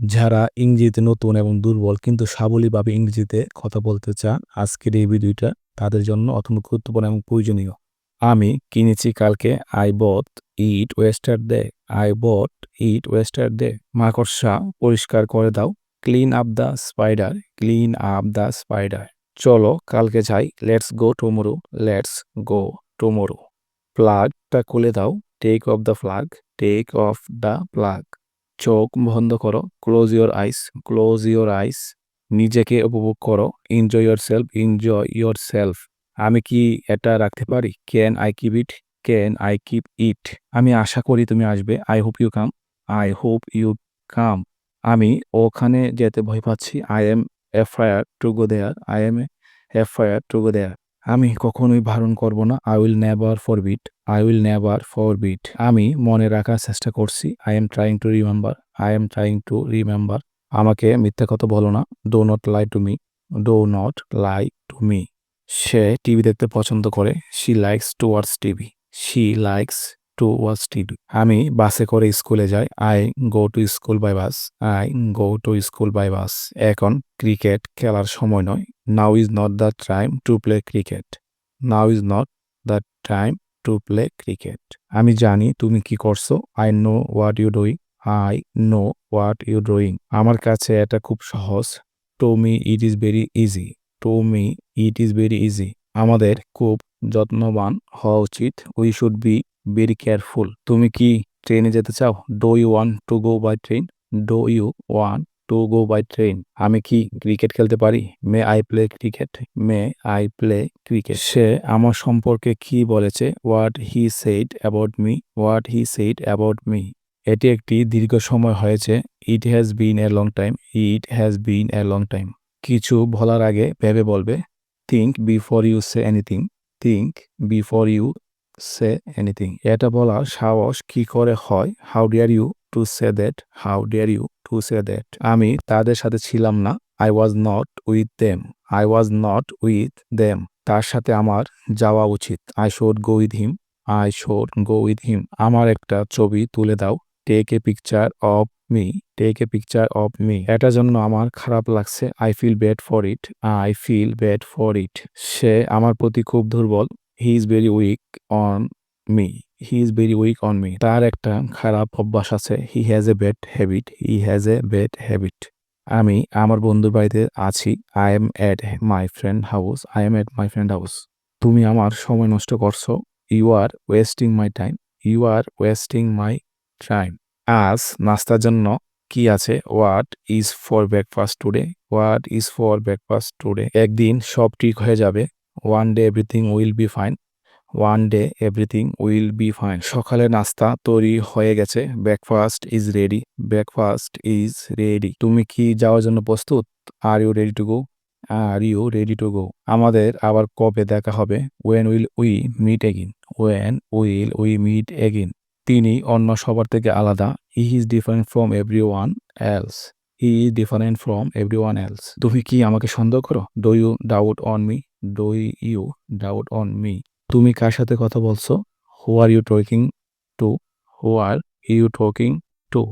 যারা ইংরেজিতে নতুন এবং দুর্বল কিন্তু সাবলীভাবে ইংরেজিতে কথা বলতে চান, আজকের এই ভিডিওটা তাদের জন্য অত্যন্ত গুরুত্বপূর্ণ এবং প্রয়োজনীয়। আমি কিনেছি কালকে I bought it yesterday I bought it yesterday. মাকড়সা পরিষ্কার করে দাও। Clean up the spider, clean up the spider. চলো কালকে যাই। Let's go tomorrow, let's go tomorrow. প্লাগটা খুলে দাও। Take off the plug take off the plug চোখ বন্ধ করো close your eyes close your eyes নিজেকে উপভোগ করো enjoy yourself enjoy yourself আমি কি এটা রাখতে পারি? Can I keep it can I keep it আমি আশা করি তুমি আসবে। I hope you come I hope you come আমি ওখানে যেতে ভয় পাচ্ছি। I am afraid to go there I am afraid to go there আমি কখনোই বারণ করব না। I will never forbid I will never forbid আমি মনে রাখার চেষ্টা করছি। I am trying to remember I am trying to remember আমাকে মিথ্যা কথা বলো না। Do not lie to me do not lie to me say TV দেখতে পছন্দ করে। She likes to watch TV she likes to watch TV আমি বাসে করে স্কুলে যাই। I go to school by bus I go to school by bus এখন cricket খেলার সময় নয়। Now is not the time to play cricket now is not the time to play cricket আমি জানি তুমি কি করছ। I know what you doing I know what you doing আমার কাছে এটা খুব সহজ। To me it is very easy to me it is very easy আমাদের খুব যত্নবান হওয়া উচিত। We should be very careful তুমি কি ট্রেনে যেতে চাও? Do you want to go by train do you want to go by train আমি কি ক্রিকেট খেলতে পারি? May I play cricket may I play cricket সে আমার সম্পর্কে কি বলেছে? What he said about me what he said about me এটি একটি দীর্ঘ সময় হয়েছে। It has been a long time it has been a long time কিছু বলার আগে ভেবে বলবে। Think before you say anything think before you say anything এটা বলার সাহস কি করে হয়? How dare you to say that how dare you to say that আমি তাদের সাথে ছিলাম না। I was not with them I was not with them তার সাথে আমার যাওয়া উচিত। I should go with him I should go with him আমার একটা ছবি তুলে দাও। Take a picture of me take a picture of me এটার জন্য আমার খারাপ লাগছে। I feel bad for it I feel bad for it সে আমার প্রতি খুব দুর্বল। He is very weak on me he is very weak on me তার একটা খারাপ অভ্যাস আছে। He has a bad habit he has a bad habit আমি আমার বন্ধুর বাড়িতে আছি। I am at my friend house I am at my friend house তুমি আমার সময় নষ্ট করছ। You are wasting my time you are wasting my time আজ নাস্তার জন্য কি আছে? What is for breakfast today what is for breakfast today একদিন সব ঠিক হয়ে যাবে। One day everything will be fine one day everything will be fine সকালে নাস্তা তৈরি হয়ে গেছে। Breakfast is ready breakfast is ready তুমি কি যাওয়ার জন্য প্রস্তুত? Are you ready to go are you ready to go আমাদের আবার কবে দেখা হবে? When will we meet again when will we meet again তিনি অন্য সবার থেকে আলাদা। He is different from everyone else he is different from everyone else তুমি কি আমাকে সন্দেহ করো? Do you doubt on me do you doubt on me তুমি কার সাথে কথা বলছো? Who are you talking to who are you talking to